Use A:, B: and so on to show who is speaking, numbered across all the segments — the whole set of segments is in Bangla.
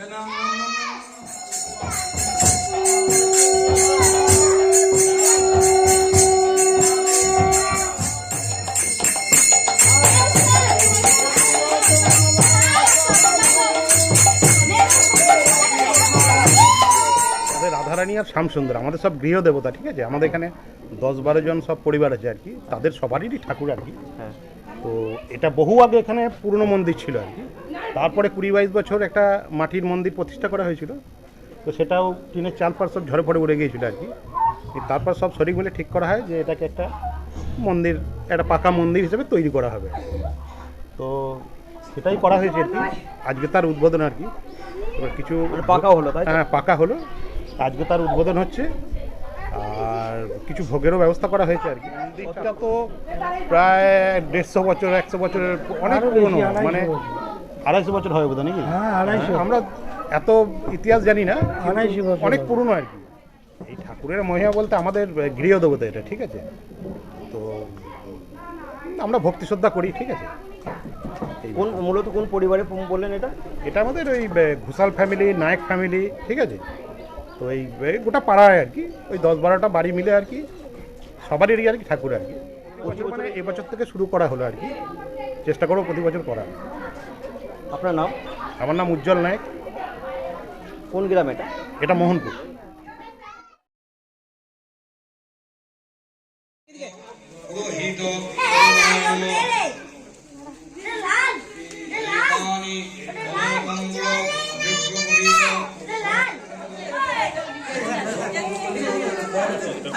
A: রাধারানী আর শ্যামসুন্দর, আমাদের সব গৃহ দেবতা, ঠিক আছে? আমাদের এখানে দশ বারো জন সব পরিবার আছে আর কি। তাদের সবারই ঠাকুর আর কি।
B: হ্যাঁ।
A: তো এটা বহু আগে এখানে পুরনো মন্দির ছিল আর কি। তারপরে কুড়ি বাইশ বছর একটা মাটির মন্দির প্রতিষ্ঠা করা হয়েছিল। তো সেটাও টিনের চাল পার সব ঝরে পড়ে উড়ে গিয়েছিল আর কি। তারপর সব শরিক মিলে ঠিক করা হয় যে এটাকে একটা মন্দির একটা পাকা মন্দির হিসেবে তৈরি করা হবে। তো সেটাই করা হয়েছে আর কি। আজকে তার উদ্বোধন আর কি। এবার কিছু
B: মানে পাকা হলো?
A: হ্যাঁ পাকা হলো। আজকে তার উদ্বোধন হচ্ছে। আর কিছু ভোগেরও ব্যবস্থা করা হয়েছে আর কি। মন্দিরটা তো প্রায় দেড়শো বছর একশো বছরের অনেক পুরনো মানে আড়াইশো বছর হবে বোধ নাকি?
C: হ্যাঁ, আড়াইশো।
A: আমরা এত ইতিহাস জানি না
C: আড়াইশো বছর।
A: অনেক পুরনো আর কি। এই ঠাকুরের মহিমা বলতে আমাদের গৃহদেবতা এটা ঠিক আছে? তো আমরা ভক্তি শ্রদ্ধা করি ঠিক আছে?
B: কোন মূলত কোন পরিবারে বললেন এটা?
A: এটা আমাদের ওই ঘোষাল ফ্যামিলি নায়ক ফ্যামিলি ঠিক আছে? তো এই গোটা পাড়ায় আর কি ওই দশ বারোটা বাড়ি মিলে আর কি সবারই আর কি ঠাকুর আর কি বছর মানে এবছর থেকে শুরু করা হলো আর কি চেষ্টা করব প্রতি বছর করা
B: আপনার নাম
A: আমার নাম উজ্জ্বল নায়ক
B: কোন গ্রাম এটা
A: এটা মোহনপুর
D: পুরোহিত
E: এটা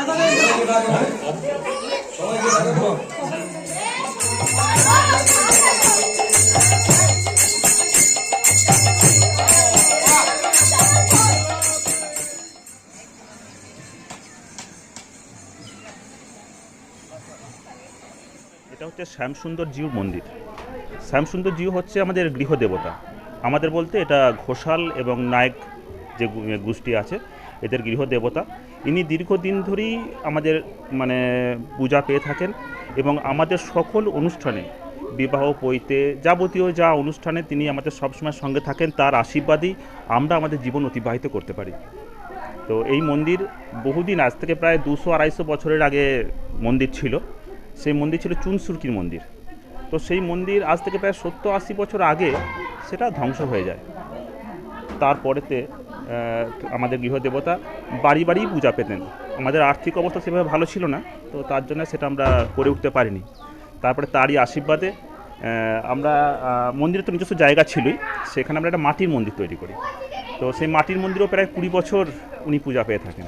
E: হচ্ছে শ্যামসুন্দর জিউ মন্দির। শ্যামসুন্দর জিউ হচ্ছে আমাদের গৃহদেবতা। আমাদের বলতে এটা ঘোষাল এবং নায়ক যে গোষ্ঠী আছে এদের গৃহদেবতা। ইনি দীর্ঘদিন ধরেই আমাদের মানে পূজা পেয়ে থাকেন এবং আমাদের সকল অনুষ্ঠানে, বিবাহ, পৈতে, যাবতীয় যা অনুষ্ঠানে তিনি আমাদের সবসময় সঙ্গে থাকেন, তার আশীর্বাদেই আমরা আমাদের জীবন অতিবাহিত করতে পারি। তো এই মন্দির বহুদিন, আজ থেকে প্রায় দুশো আড়াইশো বছরের আগে মন্দির ছিল। সেই মন্দির ছিল চুনসুরকির মন্দির। তো সেই মন্দির আজ থেকে প্রায় সত্তর আশি বছর আগে সেটা ধ্বংস হয়ে যায়। তারপরেতে আমাদের গৃহদেবতা বাড়ি বাড়িই পূজা পেতেন। আমাদের আর্থিক অবস্থা সেভাবে ভালো ছিল না, তো তার জন্য সেটা আমরা করে উঠতে পারিনি। তারপরে তারই আশীর্বাদে আমরা মন্দিরের মন্দিরে তো নিজস্ব জায়গা ছিলই, সেখানে আমরা একটা মাটির মন্দির তৈরি করি। তো সেই মাটির মন্দিরও প্রায় কুড়ি বছর উনি পূজা পেয়ে থাকেন।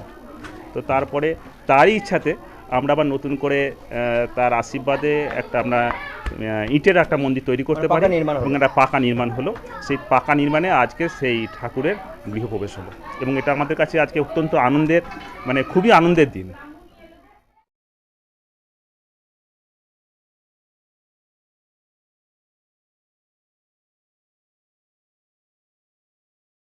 E: তো তারপরে তারই ইচ্ছাতে আমরা আবার নতুন করে তার আশীর্বাদে একটা আমরা ইটের একটা মন্দির তৈরি করতে
B: মানে
E: পারি।
B: নির্মাণ হলো।
E: এবং একটা পাকা নির্মাণ হলো। সেই পাকা নির্মাণে আজকে সেই ঠাকুরের গৃহপ্রবেশ হলো। এবং এটা আমাদের কাছে আজকে অত্যন্ত আনন্দের মানে খুবই আনন্দের দিন।